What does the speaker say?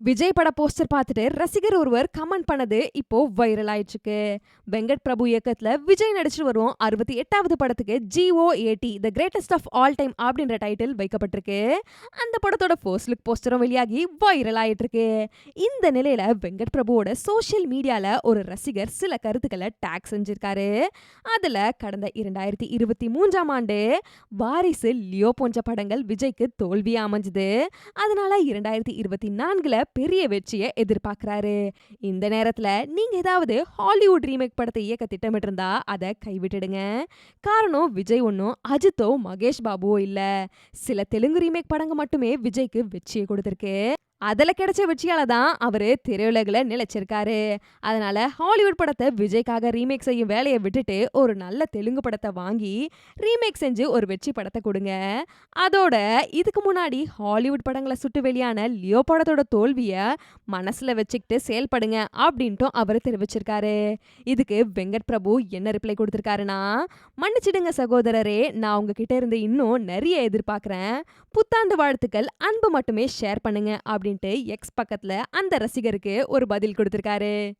விஜய் பட போஸ்டர் பார்த்துட்டு ரசிகர் ஒருவர் கமெண்ட் பண்ணது இப்போ வைரல் ஆயிட்டு இருக்கு வெங்கட் பிரபு இயக்கத்துல விஜய் நடிச்சிட்டு வரும் அறுபத்தி எட்டாவது படத்துக்கு G O A T the greatest of all time title title வைக்கப்பட்டிருக்கு. அந்த படத்தோட ஃபர்ஸ்ட் லுக் போஸ்டரும் வெளியாகி வைரல் ஆயிட்டு இருக்கு இந்த நிலையில வெங்கட் பிரபுவோட சோசியல் மீடியால ஒரு ரசிகர் சில கருத்துக்களை டேக் செஞ்சிருக்காரு. அதுல கடந்த இரண்டாயிரத்தி இருபத்தி மூன்றாம் ஆண்டு வாரிசு லியோ போன்ற படங்கள் விஜய்க்கு தோல்வியா அமைஞ்சது. அதனால இரண்டாயிரத்தி இருபத்தி நான்குல பெரிய வெற்றியை எதிர்பார்க்கறாரு. இந்த நேரத்துல நீங்க ஏதாவது ஹாலிவுட் ரீமேக் படத்தை இயக்க திட்டமிட்டிருந்தா அதை கைவிட்டுடுங்க. காரணம் விஜய் ஒன்றும் அஜித்தோ மகேஷ் பாபுவோ இல்ல. சில தெலுங்கு ரீமேக் படங்க மட்டுமே விஜய்க்கு வெற்றியை கொடுத்திருக்கு. அதில் கிடைச்ச வெற்றியால தான் அவரு திரையுலகில் நிலைச்சிருக்காரு. அதனால ஹாலிவுட் படத்தை விஜய்க்காக ரீமேக் செய்யும் வேலையை விட்டுட்டு ஒரு நல்ல தெலுங்கு படத்தை வாங்கி ரீமேக் செஞ்சு ஒரு வெற்றி படத்தை கொடுங்க. அதோட இதுக்கு முன்னாடி ஹாலிவுட் படங்களை சுட்டு வெளியான லியோ படத்தோட தோல்வியை மனசுல வச்சுக்கிட்டு செயல்படுங்க அப்படின்ட்டும் அவர் தெரிவிச்சிருக்காரு. இதுக்கு வெங்கட் பிரபு என்ன ரிப்ளை கொடுத்துருக்காருன்னா மன்னிச்சிடுங்க சகோதரரே நான் உங்ககிட்ட இருந்து இன்னும் நிறைய எதிர்பார்க்கறேன். புத்தாண்டு வாழ்த்துக்கள் அன்பு மட்டுமே ஷேர் பண்ணுங்க அப்படின்ட்டு எக்ஸ் பக்கத்துல அந்த ரசிகருக்கு ஒரு பதில் கொடுத்திருக்காரு.